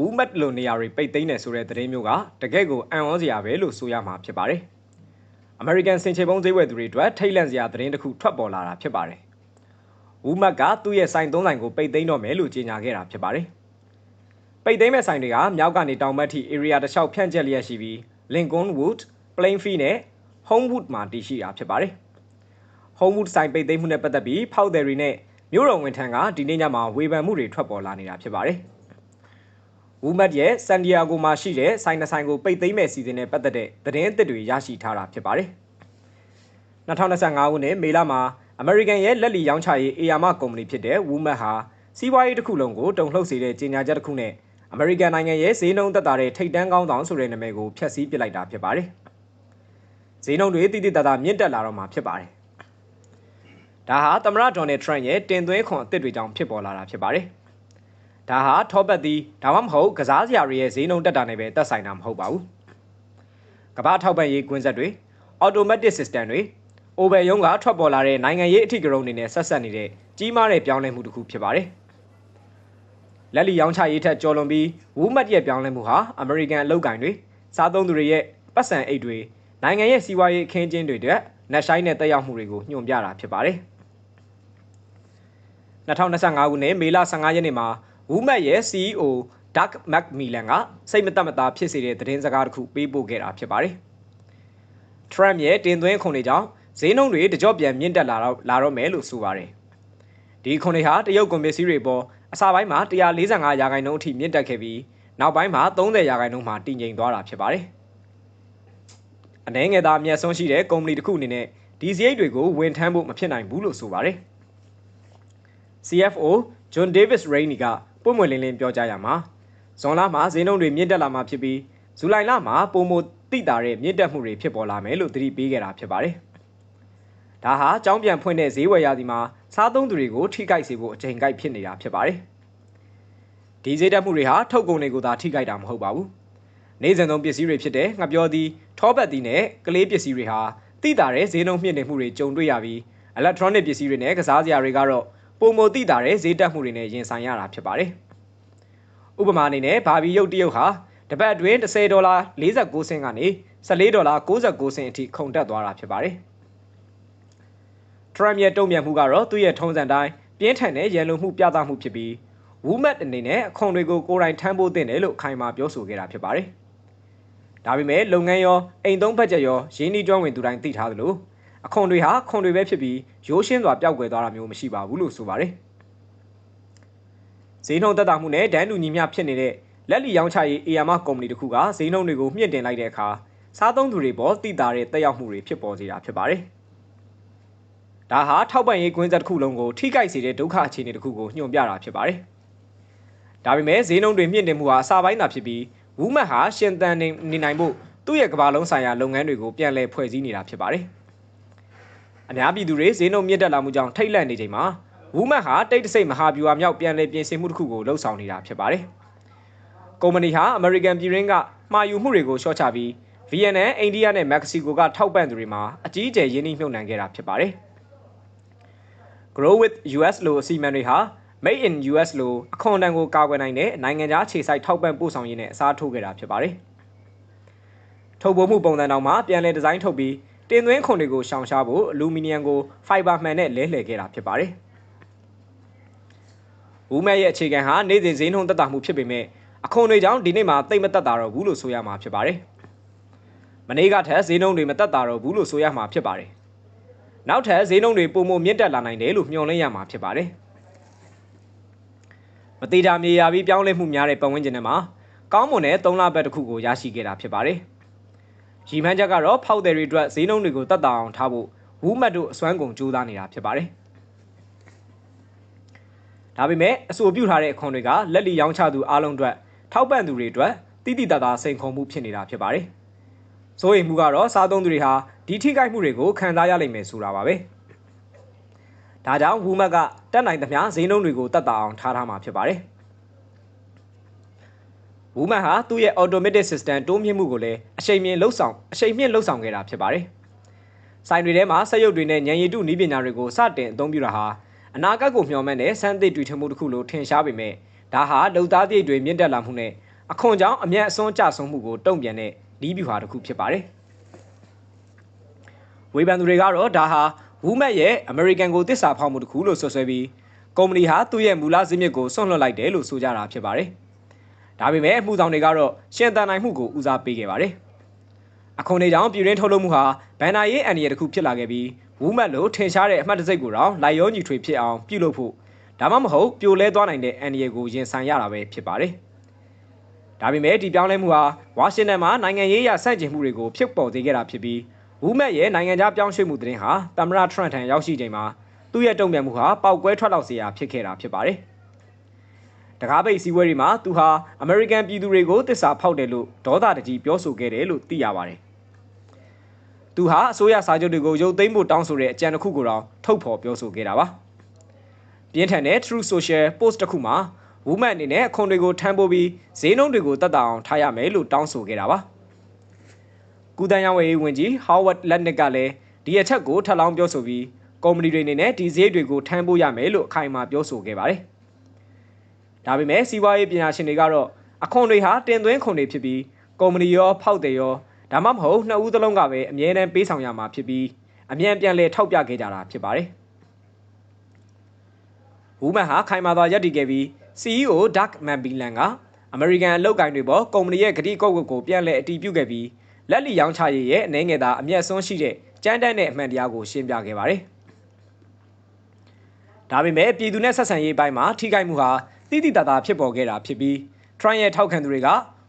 ဝူးမတ်လိုနေရာတွေပိတ်သိမ်းတယ်ဆိုတဲ့သတင်းမျိုးကတကယ့်ကိုအံ့ဩစရာပဲလို့ဆိုရမှာဖြစ်ပါတယ်။ American စင်ချေပုံးဈေးဝယ်သူတွေအတွက်ထိတ်လန့်စရာသတင်းတစ်ခုထွက်ပေါ်လာတာဖြစ်ပါတယ်။ဝူးမတ်ကသူ့ရဲ့ဆိုင်သုံးဆိုင်ကိုပိတ်သိမ်းတော့မယ်လို့ကြေညာခဲ့တာဖြစ်ပါတယ်။ပိတ်သိမ်းမဲ့ဆိုင်တွေကမြောက်ကနေတောင်ဘက်ထိ area တစ်လျှောက်ဖြန့်ကျက်လျက်ရှိပြီး Lincoln Wood, Plainfield နဲ့ Homewood မှာတည်ရှိတာဖြစ်ပါတယ်။ Homewood ဆိုင်ပိတ်သိမ်းမှုနဲ့ပတ်သက်ပြီးဖောက်တယ်တွေနဲ့မြို့တော်ဝန်ထံကဒီနေ့ညမှာဝေဖန်မှုတွေထွက်ပေါ်လာနေတာဖြစ်ပါတယ်။ ဝူမတ်ရဲ့ဆန်ဒီယာဂိုမှာရှိတဲ့ဆိုင်နှဆိုင်ကိုပိတ်သိမ်းမဲ့စီစဉ်နဲ့ပတ်သက်တဲ့သတင်းအသစ်တွေရရှိထားတာဖြစ်ပါတယ်။2025ခုနှစ်မေလမှာအမေရိကန်ရဲ့လက်လီရောင်းချရေးအေယာမကုမ္ပဏီဖြစ်တဲ့ဝူမတ်ဟာစီးပွားရေးတစ်ခုလုံးကိုတုံ့လှုပ်စေတဲ့ကြေညာချက်တစ်ခုနဲ့အမေရိကန်နိုင်ငံရဲ့ဈေးနှုန်းသက်သာတဲ့ထိပ်တန်းကောင်းဆောင်ဆိုတဲ့နာမည်ကိုဖျက်ဆီးပစ်လိုက်တာဖြစ်ပါတယ်။ဈေးနှုန်းတွေတိတိတသားမြင့်တက်လာတော့မှာဖြစ်ပါတယ်။ဒါဟာသမ္မတဒေါ်နယ်ထရန့်ရဲ့တင်သွင်းခွန်အသစ်တွေကြောင့်ဖြစ်ပေါ်လာတာဖြစ်ပါတယ်။ ဒါဟာထောပတ်သည်ဒါမှမဟုတ်ကစားစရာတွေရဲ့ဈေးနှုန်းတက်တာနဲ့ပဲသက်ဆိုင်တာမဟုတ်ပါဘူး။ကမ္ဘာထောက်ပံ့ရေးကွင်းဆက်တွေ automatic system တွေအိုဘယ်ယုံကထွက်ပေါ်လာတဲ့နိုင်ငံရေးအထီးကရုံးတွေနဲ့ဆက်ဆက်နေတဲ့ကြီးမားတဲ့ပြောင်းလဲမှုတစ်ခုဖြစ်ပါတယ်။လက်လီရောင်းချရေးထက်ကျော်လွန်ပြီးဝူးမတ်ရဲ့ပြောင်းလဲမှုဟာအမေရိကန်အလုပ်ကိုင်တွေစားသုံးသူတွေရဲ့ပတ်စံအိတ်တွေနိုင်ငံရဲ့စီးပွားရေးအခင်းအကျင်းတွေအတွက်နှက်ဆိုင်တဲ့တက်ရောက်မှုတွေကိုညွှန်ပြတာဖြစ်ပါတယ်။2025ခုနှစ်မေလ15ရက်နေ့မှာ ဝူးမတ်ရဲ့ CEO Doug McMillan ကစိတ်မသက်မသာဖြစ်စေတဲ့သတင်းစကားတစ်ခုပေးပို့ခဲ့တာဖြစ်ပါတယ်။ Trump ရဲ့တင်သွင်းခွန်တွေကြောင့်ဈေးနှုန်းတွေတကြော့ပြန်မြင့်တက်လာတော့လာတော့မယ်လို့ဆိုပါတယ်။ဒီခွန်တွေဟာတရုတ်ကွန်ပစ္စည်းတွေပေါ်အစပိုင်းမှာ145ရာခိုင်နှုန်းအထိမြင့်တက်ခဲ့ပြီးနောက်ပိုင်းမှာ30ရာခိုင်နှုန်းမှတည်ငြိမ်သွားတာဖြစ်ပါတယ်။အနေငယ်သားအမျက်ဆုံးရှိတဲ့ကုမ္ပဏီတစ်ခုအနေနဲ့ဒီစရိတ်တွေကိုဝန်ထမ်းဖို့မဖြစ်နိုင်ဘူးလို့ဆိုပါတယ်။ CFO John Davis Rainey က ပုံမွေလင်းလင်းပြောကြားရမှာဇွန်လမှာဈေးနှုန်းတွေမြင့်တက်လာမှာဖြစ်ပြီးဇူလိုင်လမှာပုံမတိတာတဲ့မြင့်တက်မှုတွေဖြစ်ပေါ်လာမယ်လို့သတိပေးခဲ့တာဖြစ်ပါတယ်။ဒါဟာကြောင်းပြန်ဖွင့်တဲ့ဈေးဝယ်ရာသီမှာစားသုံးသူတွေကိုထိခိုက်စေဖို့အချိန်ကိုက်ဖြစ်နေတာဖြစ်ပါတယ်။ဒီဈေးတက်မှုတွေဟာထုတ်ကုန်တွေကိုသာထိခိုက်တာမဟုတ်ပါဘူး။နေစဉ်သုံးပစ္စည်းတွေဖြစ်တဲ့ငှက်ပြောသီးထောပတ်သီးနဲ့ကလေးပစ္စည်းတွေဟာတိတာတဲ့ဈေးနှုန်းမြင့်နေမှုတွေကြုံတွေ့ရပြီး electronic ပစ္စည်းတွေနဲ့ကစားစရာတွေကတော့ ပုံမတိတာတဲ့ဈေးတက်မှုတွေနဲ့ရင်ဆိုင်ရတာဖြစ်ပါတယ်။ဥပမာအနေနဲ့ဘာဘီရုပ်တရုတ်ဟာတပတ်အတွင်း10ဒေါ်လာ49စင်ကနေ14ဒေါ်လာ69စင်အထိခုန်တက်သွားတာဖြစ်ပါတယ်။ Trump ရဲ့တုံ့ပြန်မှုကတော့သူ့ရဲ့ထုံးစံတိုင်းပြင်းထန်တဲ့ရန်လိုမှုပြသမှုဖြစ်ပြီး Womet အနေနဲ့အခွန်တွေကိုကိုယ်တိုင်ထမ်းဖို့သင့်တယ်လို့ခိုင်မာပြောဆိုခဲ့တာဖြစ်ပါတယ်။ဒါပေမဲ့လုပ်ငန်းရောအိမ်သုံးဘတ်ဂျက်ရောရင်းနှီးကျွမ်းဝင်သူတိုင်းသိထားသလို အခွန်တွေဟာခွန်တွေပဲဖြစ်ပြီးရိုးရှင်းစွာပျောက်ကွယ်သွားတာမျိုးမရှိပါဘူးလို့ဆိုပါတယ်။ဈေးနှုန်းသက်သာမှုနဲ့ဒန်းတူညီမျှဖြစ်နေတဲ့လက်လီရောင်းချရေးအေယာမကုမ္ပဏီတစ်ခုကဈေးနှုန်းတွေကိုမြင့်တင်လိုက်တဲ့အခါစားသုံးသူတွေပေါ်တိတာတဲ့တက်ရောက်မှုတွေဖြစ်ပေါ်စေတာဖြစ်ပါတယ်။ဒါဟာထောက်ပံ့ရေးကွင်းဆက်တစ်ခုလုံးကိုထိခိုက်စေတဲ့ဒုက္ခအခြေအနေတစ်ခုကိုညွှန်ပြတာဖြစ်ပါတယ်။ဒါပေမဲ့ဈေးနှုန်းတွေမြင့်တင်မှုဟာအစပိုင်းသာဖြစ်ပြီးဝူးမတ်ဟာရှင်သန်နေနိုင်ဖို့သူ့ရဲ့ကမ္ဘာလုံးဆိုင်ရာလုပ်ငန်းတွေကိုပြန်လည်ဖွဲ့စည်းနေတာဖြစ်ပါတယ်။ အများပြည်သူတွေဈေးနှုန်းမြင့်တက်လာမှုကြောင့်ထိတ်လန့်နေချိန်မှာဝူးမတ်ဟာတိတ်တဆိတ်မဟာဗျူဟာမြောက်ပြန်လည်ပြင်ဆင်မှုတစ်ခုကိုလှုပ်ဆောင်နေတာဖြစ်ပါတယ်။ကုမ္ပဏီဟာအမေရိကန်ပြည်ရင်းကမှာယူမှုတွေကိုရှော့ချပြီးဗီယက်နမ်အိန္ဒိယနဲ့မက္ကဆီကိုကထောက်ပံ့သူတွေမှာအကြီးအကျယ်ရင်းနှီးမြှုပ်နှံခဲ့တာဖြစ်ပါတယ်။ Grow with US လို့အစီအမံတွေဟာ Made in US လို့အခွန်တန်ကိုကာကွယ်နိုင်တဲ့နိုင်ငံခြားခြေစိုက်ထောက်ပံ့ပို့ဆောင်ရေးနဲ့အစားထိုးခဲ့တာဖြစ်ပါတယ်။ထုတ်ပိုးမှုပုံစံတော်မှာပြန်လည်ဒီဇိုင်းထုတ်ပြီး တင်သွင်းခွန်တွေကိုရှောင်ရှားဖို့အလူမီနီယံကိုဖိုင်ဘာမှန်နဲ့လဲလှယ်ခဲ့တာဖြစ်ပါတယ်။ဝူးမက်ရဲ့အခြေခံဟာနေ့စဉ်ဈေးနှုန်းသက်သာမှုဖြစ်ပေမဲ့အခွန်တွေကြောင့်ဒီနေ့မှာတိတ်မသက်သာတော့ဘူးလို့ဆိုရမှာဖြစ်ပါတယ်။မနေ့ကထက်ဈေးနှုန်းတွေမသက်သာတော့ဘူးလို့ဆိုရမှာဖြစ်ပါတယ်။နောက်ထပ်ဈေးနှုန်းတွေပုံမမြင့်တက်လာနိုင်တယ်လို့မျှော်လင့်ရမှာဖြစ်ပါတယ်။မတိတာမြေယာပြီးပြောင်းလဲမှုများတဲ့ပတ်ဝန်းကျင်ထဲမှာကောင်းမွန်တဲ့၃လပတ်တစ်ခုကိုရရှိခဲ့တာဖြစ်ပါတယ်။ ရီမန်းချက်ကတော့ဖောက်တယ်တွေအတွက်ဈေးနှုန်းတွေကိုတက်တာအောင်ထားဖို့ဝူးမတ်တို့အစွမ်းကုန်ကြိုးစားနေတာဖြစ်ပါတယ်။ဒါပေမဲ့အဆိုပြုထားတဲ့အခွန်တွေကလက်လီရောင်းချသူအားလုံးအတွက်ထောက်ပံ့သူတွေအတွက်တိတိတသားစိန်ခေါ်မှုဖြစ်နေတာဖြစ်ပါတယ်။စိုးရိမ်မှုကတော့စားသုံးသူတွေဟာဒီထိခိုက်မှုတွေကိုခံစားရလိမ့်မယ်ဆိုတာပါပဲ။ဒါကြောင့်ဝူမတ်ကတက်နိုင်သမျှဈေးနှုန်းတွေကိုတက်တာအောင်ထားထားမှာဖြစ်ပါတယ်။ ဝူမတ်ဟာသူ့ရဲ့ automatic system တိုးမြင့်မှုကိုလည်းအချိန်မြင့်လှုပ်ဆောင်အချိန်မြင့်လှုပ်ဆောင်ခဲ့တာဖြစ်ပါတယ်။ဆိုင်တွေထဲမှာစက်ရုပ်တွေနဲ့ဉာဏ်ရည်တုနည်းပညာတွေကိုစတင်အသုံးပြုတာဟာအနာဂတ်ကိုမျှော်မှန်းတဲ့စမ်းသစ်တွေ့ထမှုတစ်ခုလိုထင်ရှားပေမဲ့ဒါဟာလုံသားပြည့်တွေမြင့်တက်လာမှုနဲ့အခွန်ကြောင့်အမျက်အစွန်းကျဆုံးမှုကိုတုံ့ပြန်တဲ့နီးဗျူဟာတစ်ခုဖြစ်ပါတယ်။ဝေဖန်သူတွေကတော့ဒါဟာဝူမက်ရဲ့အမေရိကန်ကိုတစ္ဆာဖောက်မှုတစ်ခုလို့ဆွဆွဲပြီးကုမ္ပဏီဟာသူ့ရဲ့မူလဇစ်မြစ်ကိုဆွန့်လွတ်လိုက်တယ်လို့ဆိုကြတာဖြစ်ပါတယ်။ ဒါပေမဲ့မှုဆောင်တွေကတော့ရှင်သန်နိုင်မှုကိုဦးစားပေးခဲ့ပါတယ်။အခွန်တွေကြောင့်ပြည်တွင်းထုတ်လုပ်မှုဟာဘန်နာရေးအန်ဒီရတစ်ခုဖြစ်လာခဲ့ပြီးဝူးမတ်လိုထင်ရှားတဲ့အမှတ်တံဆိပ်ကိုတော့လိုက်ရောညီထွေဖြစ်အောင်ပြုလုပ်ဖို့ဒါမှမဟုတ်ပြိုလဲသွားနိုင်တဲ့အန်ဒီရကိုရင်ဆိုင်ရတာပဲဖြစ်ပါတယ်။ဒါပေမဲ့ဒီပြောင်းလဲမှုဟာဝါရှင်တန်မှာနိုင်ငံရေးအရဆန့်ကျင်မှုတွေကိုဖြစ်ပေါ်စေခဲ့တာဖြစ်ပြီးဝူးမတ်ရဲ့နိုင်ငံခြားပြောင်းရွှေ့မှုသတင်းဟာသမ္မတထရန့်ထံရောက်ရှိချိန်မှာသူ့ရဲ့တုံ့ပြန်မှုဟာပောက်ကွဲထွက်လောက်စရာဖြစ်ခဲ့တာဖြစ်ပါတယ်။ တကားပိတ်စည်းဝဲတွေမှာသူဟာအမေရိကန်ပြည်သူတွေကိုတစ္ဆာဖောက်တယ်လို့ဒေါသတကြီးပြောဆိုခဲ့တယ်လို့သိရပါတယ်။သူဟာအစိုးရစာချုပ်တွေကိုရုပ်သိမ်းဖို့တောင်းဆိုတဲ့အကြံတစ်ခုကိုတော့ထုတ်ဖော်ပြောဆိုခဲ့တာပါ။ပြင်းထန်တဲ့ True Social Post တစ်ခုမှာဝူမန်အနေနဲ့အခွန်တွေကိုထမ်းပိုးပြီးဈေးနှုန်းတွေကိုတက်တာအောင်ထားရမယ်လို့တောင်းဆိုခဲ့တာပါ။ကုသရေးဝန်ကြီးဝန်ကြီး Howard Lutnick ကလည်းဒီအချက်ကိုထပ်လောင်းပြောဆိုပြီးကုမ္ပဏီတွေအနေနဲ့ဒီဈေးတွေကိုထမ်းပိုးရမယ်လို့အခိုင်အမာပြောဆိုခဲ့ပါတယ်။ ဒါပေမဲ့စီးပွားရေးပညာရှင်တွေကတော့အခွန်တွေဟာတင်သွင်းခွန်တွေဖြစ်ပြီးကုမ္ပဏီရောဖောက်တယ်ရောဒါမှမဟုတ်နှစ်ဦးသလုံးကပဲအမြဲတမ်းပေးဆောင်ရမှာဖြစ်ပြီးအမြန်ပြန်လဲထောက်ပြခဲ့ကြတာဖြစ်ပါတယ်။ဝူမန်ဟာခိုင်မာစွာရပ်တည်ခဲ့ပြီး CEO Doug McMillan ကအမေရိကန်အလုပ်ကိုင်တွေပေါ်ကုမ္ပဏီရဲ့ဂတိကောက်ကွက်ကိုပြန်လည်အတည်ပြုခဲ့ပြီးလက်လီရောင်းချရေးရဲ့အနေငယ်သာအမျက်ဆုံးရှိတဲ့ကြမ်းတမ်းတဲ့အမှန်တရားကိုရှင်းပြခဲ့ပါတယ်။ဒါပေမဲ့ပြည်သူနဲ့ဆက်ဆံရေးပိုင်းမှာထိခိုက်မှုဟာ တိတိတသားဖြစ်ပေါ်ခဲ့တာဖြစ်ပြီး Trump ရဲ့ထောက်ခံသူတွေက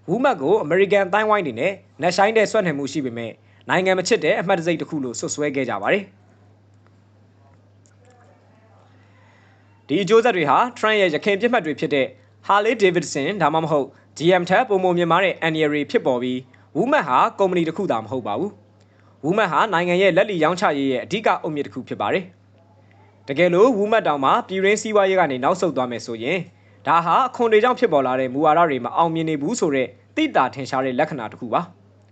ဝူမတ်ကိုအမေရိကန်တိုင်းဝိုင်းနေနဲ့နှက်ဆိုင်တဲ့ဆွတ်နယ်မှုရှိပေမဲ့နိုင်ငံမချစ်တဲ့အမှတ်တစိတ်တစ်ခုလို့ဆွဆွဲခဲ့ကြပါတယ်။ဒီအကျိုးဆက်တွေဟာ Trump ရဲ့ရခင်ပြစ်မှတ်တွေဖြစ်တဲ့ Harley Davidson ဒါမှမဟုတ် GM ထက်ပုံပုံမြင်မာတဲ့ Anniery ဖြစ်ပေါ်ပြီးဝူမတ်ဟာကုမ္ပဏီတစ်ခုသာမဟုတ်ပါဘူး။ဝူမတ်ဟာနိုင်ငံရဲ့လက်လီရောင်းချရေးရဲ့အဓိကအုတ်မြစ်တစ်ခုဖြစ်ပါတယ်။တကယ်လို့ဝူမတ်တောင်မှပြည်ရင်းစည်းဝါးရေးကနေနောက်ဆုတ်သွားမယ်ဆိုရင် ဒါဟာအခွန်တွေကြောင့်ဖြစ်ပေါ်လာတဲ့မူဝါဒတွေမအောင်မြင်နေဘူးဆိုတဲ့တိတာထင်ရှားတဲ့လက္ခဏာတစ်ခုပါ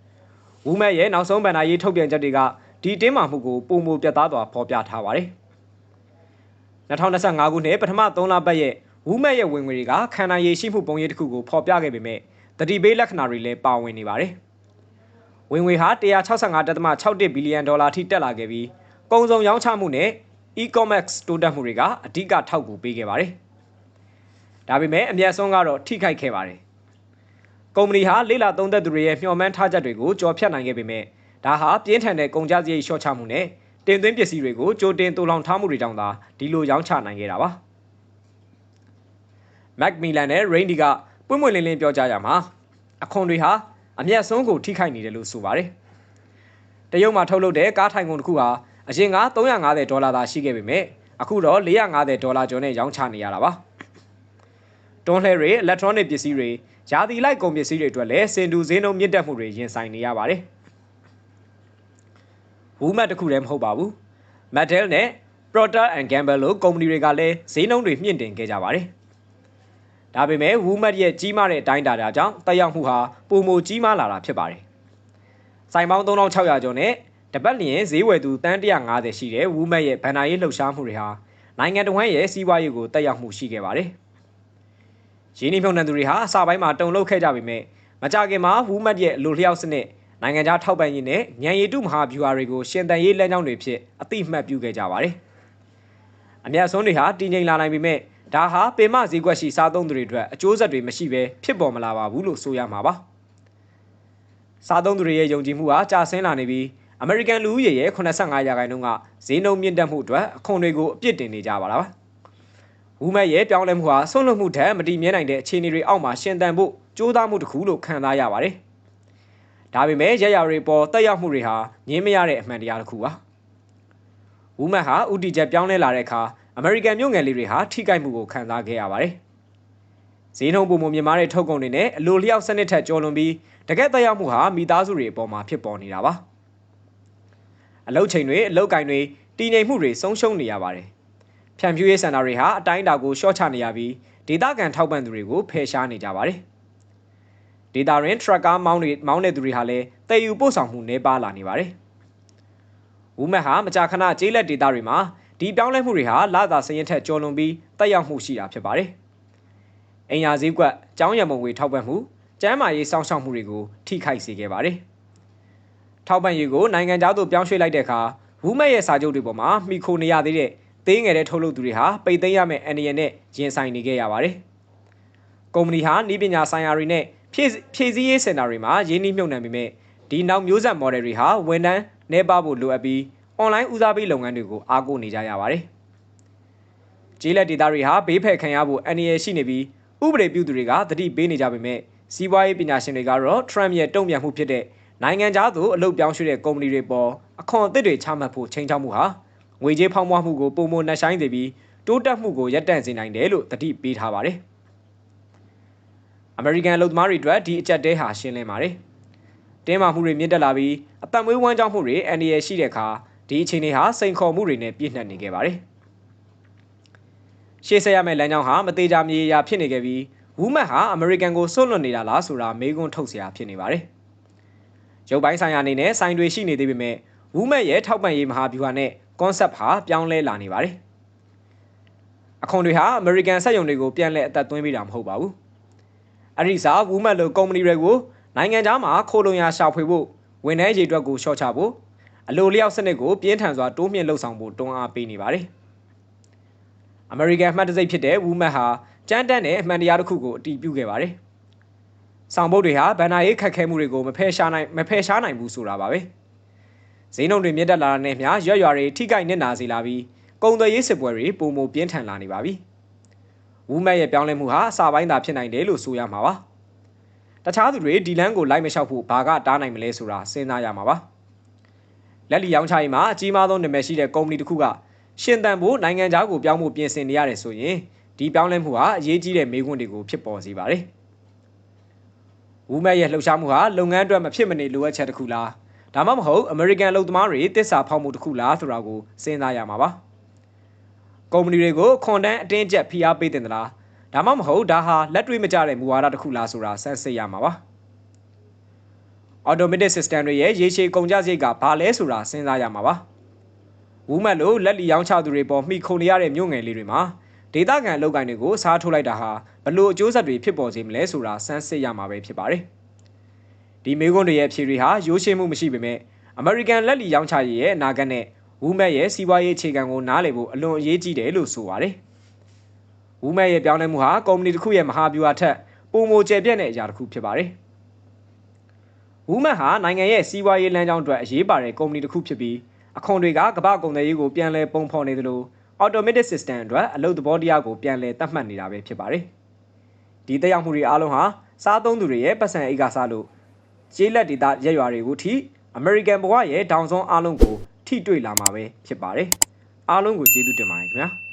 ။ဝူမတ်ရဲ့နောက်ဆုံးဗန်နာရေးထုတ်ပြန်ချက်တွေကဒီတင်းမာမှုကိုပုံမူပြတ်သားစွာဖော်ပြထားပါတယ်။2025ခုနှစ်ပထမ3လပတ်ရဲ့ဝူမက်ရဲ့ဝင်ငွေတွေကခန္ဓာရည်ရှိမှုပုံရိပ်တစ်ခုကိုဖော်ပြခဲ့ပေမဲ့တတိပေးလက္ခဏာတွေလည်းပါဝင်နေပါတယ်။ဝင်ငွေဟာ165.61ဘီလီယံဒေါ်လာထိတက်လာခဲ့ပြီးကုန်စုံရောင်းချမှုနဲ့ e-commerce တိုးတက်မှုတွေကအဓိကထောက်ကူပေးခဲ့ပါတယ်။ ဒါပေမဲ့အမျက်ဆုံးကတော့ထိခိုက်ခဲ့ပါတယ်။ကုမ္ပဏီဟာလေးလာသုံးသက်သူတွေရဲ့မျှော်မှန်းထားချက်တွေကိုကျော်ဖြတ်နိုင်ခဲ့ပေမဲ့ဒါဟာပြင်းထန်တဲ့ကုန်ကျစရိတ်လျှော့ချမှုနဲ့တင်သွင်းပစ္စည်းတွေကိုကြိုတင်တူလောင်ထားမှုတွေကြောင့်သာဒီလိုရောင်းချနိုင်ခဲ့တာပါမက်မီလန်နဲ့ရိန်ဒီကပွင့်ပွင့်လင်းလင်းပြောကြရမှာအခွန်တွေဟာအမျက်ဆုံးကိုထိခိုက်နေတယ်လို့ဆိုပါတယ်တရုတ်မှာထုတ်လုပ်တဲ့ကားထိုင်ကုန်တစ်ခုဟာအရင်က350ဒေါ်လာသာရှိခဲ့ပေမဲ့အခုတော့450ဒေါ်လာကျော်နဲ့ရောင်းချနေရတာပါ တွန်းလှဲတွေ electronic ပစ္စည်းတွေယာတီလိုက်ကုန်ပစ္စည်းတွေအတွက်လည်းစင်တူဈေးနှုန်းမြင့်တက်မှုတွေရင်ဆိုင်နေရပါတယ်ဝူးမတ်တခုလည်းမဟုတ်ပါဘူး။ Mattel နဲ့ Procter and Gamble လို့ကုမ္ပဏီတွေကလည်းဈေးနှုန်းတွေမြင့်တင်ခဲ့ကြပါတယ်။ဒါပေမဲ့ဝူးမတ်ရဲ့ကြီးမားတဲ့အတိုင်းအတာကြောင့်တက်ရောက်မှုဟာပုံမကြီးမားလာတာဖြစ်ပါတယ်။စိုင်ပေါင်း3600ကျော်နဲ့တပတ်လျင်ဈေးဝယ်သူတန်း150ရှိတဲ့ဝူးမတ်ရဲ့ဗန်နာရေးလှုပ်ရှားမှုတွေဟာနိုင်ငံတော်ဝန်ရဲ့စီးပွားရေးကိုတက်ရောက်မှုရှိခဲ့ပါတယ်။ ရင်းနှီးမြှုပ်နှံသူတွေဟာအစပိုင်းမှာတုံ့လောက်ခဲ့ကြပေမဲ့မကြခင်မှာဝူးမတ်ရဲ့အလိုလျောက်စနစ်နိုင်ငံခြားထောက်ပံ့ရေးနဲ့ညံရည်တုမဟာဗျူဟာတွေကိုရှင်တန်ရေးလမ်းကြောင်းတွေဖြစ်အတိအမှတ်ပြုခဲ့ကြပါတယ်။အများဆုံးတွေဟာတည်ငြိမ်လာနိုင်ပေမဲ့ဒါဟာပေမဈေးကွက်ရှိစားသုံးသူတွေအတွက်အကျိုးဆက်တွေမရှိဘဲဖြစ်ပေါ်မလာပါဘူးလို့ဆိုရမှာပါ။စားသုံးသူတွေရဲ့ယုံကြည်မှုဟာကျဆင်းလာနေပြီးအမေရိကန်လူဦးရေရဲ့85ရာခိုင်နှုန်းကဈေးနှုန်းမြင့်တက်မှုအတွက်အခွန်တွေကိုအပြစ်တင်နေကြပါလား။ ဝူမက်ရဲ့ပြောင်းလဲမှုဟာဆုံးလွတ်မှုထက်မတည်မြဲနိုင်တဲ့အခြေအနေတွေအောက်မှာရှင်သန်ဖို့ကြိုးစားမှုတစ်ခုလို့ခံစားရပါတယ်။ဒါပေမဲ့ရရတွေပေါ်တက်ရောက်မှုတွေဟာငင်းမရတဲ့အမှန်တရားတစ်ခုပါဝူမတ်ဟာဥတီချက်ပြောင်းလဲလာတဲ့အခါအမေရိကန်မြို့ငယ်လေးတွေဟာထိခိုက်မှုကိုခံစားခဲ့ရပါတယ်ဈေးနှုန်းပုံမှန်မြန်မာတဲ့ထုတ်ကုန်တွေနဲ့အလိုလျောက်စနစ်ထက်ကျော်လွန်ပြီးတကယ်တက်ရောက်မှုဟာမိသားစုတွေအပေါ်မှာဖြစ်ပေါ်နေတာပါအလုတ်ချိန်တွေအလုတ်ကင်တွေတည်ငြိမ်မှုတွေဆုံးရှုံးနေရပါတယ် ဖြန့်ဖြူးရေးစင်တာတွေဟာအတိုင်းအတာကိုရှော့ချနေရပြီးဒေသခံထောက်ပံ့သူတွေကိုဖယ်ရှားနေကြပါတယ်ဒေတာရင်ထရက်ကားမောင်းနေမောင်းတဲ့သူတွေဟာလည်းတည်ယူပို့ဆောင်မှုနှဲပါလာနေပါတယ်။ဝူမက်ဟာမကြာခဏကျေးလက်ဒေတာတွေမှာဒီပြောင်းလဲမှုတွေဟာလာသာစရင်ထက်ကျော်လွန်ပြီးတက်ရောက်မှုရှိတာဖြစ်ပါတယ်။အင်ယာဈေးကွက်၊ကျောင်းရံမုံငွေထောက်ပံ့မှုကျန်းမာရေးစောင့်ရှောက်မှုတွေကိုထိခိုက်စေခဲ့ပါတယ်။ထောက်ပံ့ရေးကိုနိုင်ငံခြားသို့ပြောင်းရွှေ့လိုက်တဲ့အခါဝူမက်ရဲ့စာချုပ်တွေပေါ်မှာမိခိုနေရသေးတဲ့ သေးငယ်တဲ့ထုတ်လုပ်သူတွေဟာပိတ်သိမ်းရမယ့်အန္တရာယ်နဲ့ရင်ဆိုင်နေခဲ့ရပါတယ်။ကုမ္ပဏီဟာဤပညာဆိုင်ရာတွေနဲ့ဖြည့်ဖြည့်စည်းရေးစင်တာတွေမှာရင်းနှီးမြှုပ်နှံပေမဲ့ဒီနောက်မျိုးဆက် model တွေဟာဝန်ထမ်းနေပါဖို့လိုအပ်ပြီး online ဦးစားပေးလုပ်ငန်းတွေကိုအားကိုးနေကြရပါတယ်။ကျေးလက်ဒေသတွေဟာဘေးဖယ်ခံရဖို့အန္တရာယ်ရှိနေပြီးဥပဒေပြုသူတွေကသတိပေးနေကြပေမဲ့စီးပွားရေးပညာရှင်တွေကတော့ Trump ရဲ့တုံ့ပြန်မှုဖြစ်တဲ့နိုင်ငံခြားသို့အလုပ်ပြောင်းရွှေ့တဲ့ကုမ္ပဏီတွေပေါ်အခွန်အသစ်တွေချမှတ်ဖို့ချိန်ချောက်မှုဟာ ငွေကြေးဖောင်းပွားမှုကိုပုံမနှက်ဆိုင်စေပြီးတိုးတက်မှုကိုရပ်တန့်စေနိုင်တယ်လို့သတိပေးထားပါတယ်။ American အလုပ်သမားတွေအတွက်ဒီအကြက်တဲဟာရှင်းလင်းပါတယ်။တင်းမာမှုတွေမြင့်တက်လာပြီးအသက်မွေးဝမ်းကြောင်းမှုတွေအန္တရာယ်ရှိတဲ့အခါဒီအခြေအနေဟာစိန်ခေါ်မှုတွေနဲ့ပြည့်နှက်နေခဲ့ပါတယ်။ရှေ့ဆက်ရမယ့်လမ်းကြောင်းဟာမသေးချာမြေရာဖြစ်နေခဲ့ပြီးဝူမတ်ဟာအမေရိကန်ကိုစွန့်လွတ်နေတာလားဆိုတာမေးခွန်းထုတ်စရာဖြစ်နေပါတယ်။ရုပ်ပိုင်းဆိုင်ရာအနေနဲ့ဆိုင်တွေရှိနေသေးပေမဲ့ဝူမတ်ရဲ့ထောက်ပံ့ရေးမဟာဗျူဟာနဲ့ concept ဟာပြောင်းလဲလာနေပါတယ်။အခွန်တွေဟာအမေရိကန်စက်ရုံတွေကိုပြန်လည်အသက်သွင်းပေးတာမဟုတ်ပါဘူး။အဲ့ဒီစားဝူမတ်လိုကုမ္ပဏီတွေကိုနိုင်ငံခြားမှာခိုးလုံရရှာဖွေဖို့ဝန်ထမ်းရေးအတွက်ကိုရှော့ချဖို့အလိုလျောက်စနစ်ကိုပြင်းထန်စွာတိုးမြင့်လှုပ်ဆောင်ဖို့တွန်းအားပေးနေပါတယ်။ American မှတ်တစိတ်ဖြစ်တဲ့ဝူမတ်ဟာကြမ်းတမ်းတဲ့အမှန်တရားတစ်ခုကိုအတည်ပြုခဲ့ပါတယ်။ဆောင်ပုတ်တွေဟာဗန်နာရေးခက်ခဲမှုတွေကိုမဖယ်ရှားနိုင်မဖယ်ရှားနိုင်ဘူးဆိုတာပါပဲ။ ဈေးနှုန်းတွေမြင့်တက်လာတဲ့မျှရွက်ရွာတွေထိခိုက်နစ်နာစေလာပြီးကုန်သွယ်ရေးစစ်ပွဲတွေပုံမပြင်းထန်လာနေပါပြီ။ဝူမတ်ရဲ့ပြောင်းလဲမှုဟာအစာပိုင်းသာဖြစ်နိုင်တယ်လို့ဆိုရမှာပါ။တခြားသူတွေဒီလန်းကိုလိုက်မလျှောက်ဖို့ဘာကတားနိုင်မလဲဆိုတာစဉ်းစားရမှာပါ။လက်လီရောင်းချရေးမှာအကြီးမားဆုံးနာမည်ရှိတဲ့ကုမ္ပဏီတစ်ခုကရှင်သန်ဖို့နိုင်ငံခြားကိုပြောင်းဖို့ပြင်ဆင်နေရတယ်ဆိုရင်ဒီပြောင်းလဲမှုဟာအရေးကြီးတဲ့မေးခွန်းတွေကိုဖြစ်ပေါ်စေပါတယ်။ဝူမက်ရဲ့လှုပ်ရှားမှုဟာလုပ်ငန်းအတွက်မဖြစ်မနေလိုအပ်ချက်တစ်ခုလား ဒါမှမဟုတ်အမေရိကန်အလုပ်သမားတွေတစ္ဆာဖောက်မှုတစ်ခုလားဆိုတာကိုစဉ်းစားရမှာပါ။ကုမ္ပဏီတွေကိုခွန်တန်းအတင်းကျပ်ဖိအားပေးတင်သလားဒါမှမဟုတ်ဒါဟာလက်တွေ့မကျတဲ့မူဝါဒတစ်ခုလားဆိုတာစမ်းစစ်ရမှာပါ။ automatic system တွေရဲ့ရေရှည်ကုန်ကျစရိတ်ကဘာလဲဆိုတာစဉ်းစားရမှာပါ။ဝူမက်လိုလက်လီရောင်းချသူတွေပေါ်မှီခုန်နေရတဲ့မြို့ငယ်လေးတွေမှာဒေသခံအလုပ်ကိုင်းတွေကိုစားထိုးလိုက်တာဟာဘလို့အကျိုးဆက်တွေဖြစ်ပေါ်စေမလဲဆိုတာစမ်းစစ်ရမှာပဲဖြစ်ပါတယ်။ ဒီမေးခွန်းတွေရဲ့ဖြေတွေဟာရိုးရှင်းမှုမရှိပေမဲ့ American လက်လီရောင်းချရေးရဲ့အနာဂတ်နဲ့ဝူမက်ရဲ့စီးပွားရေးအခြေခံကိုနားလည်ဖို့အလွန်အရေးကြီးတယ်လို့ဆိုပါတယ်။ဝူမက်ရဲ့ပြောင်းလဲမှုဟာကုမ္ပဏီတစ်ခုရဲ့မဟာဗျူဟာထက်ပုံမိုကျယ်ပြန့်တဲ့အရာတစ်ခုဖြစ်ပါတယ်။ဝူမက်ဟာနိုင်ငံရဲ့စီးပွားရေးလမ်းကြောင်းအတွက်အရေးပါတဲ့ကုမ္ပဏီတစ်ခုဖြစ်ပြီးအခွန်တွေကကမ္ဘာကုန်သွယ်ရေးကိုပြန်လည်ပုံဖော်နေသလို automated system အတွက်အလုပ်သဘောတရားကိုပြန်လည်သတ်မှတ်နေတာပဲဖြစ်ပါတယ်။ဒီတက်ရောက်မှုတွေအားလုံးဟာစားသုံးသူတွေရဲ့ပတ်စံအိတ်ကစားလို့ ကျေးလက်ဒေသရက်ရွာတွေကိုထိ American ဘဝရဲ့ဒေါင်စွန်းအားလုံးကိုထိတွေ့လာမှာပဲဖြစ်ပါတယ်။အားလုံးကိုကျေးဇူးတင်ပါတယ်ခင်ဗျာ။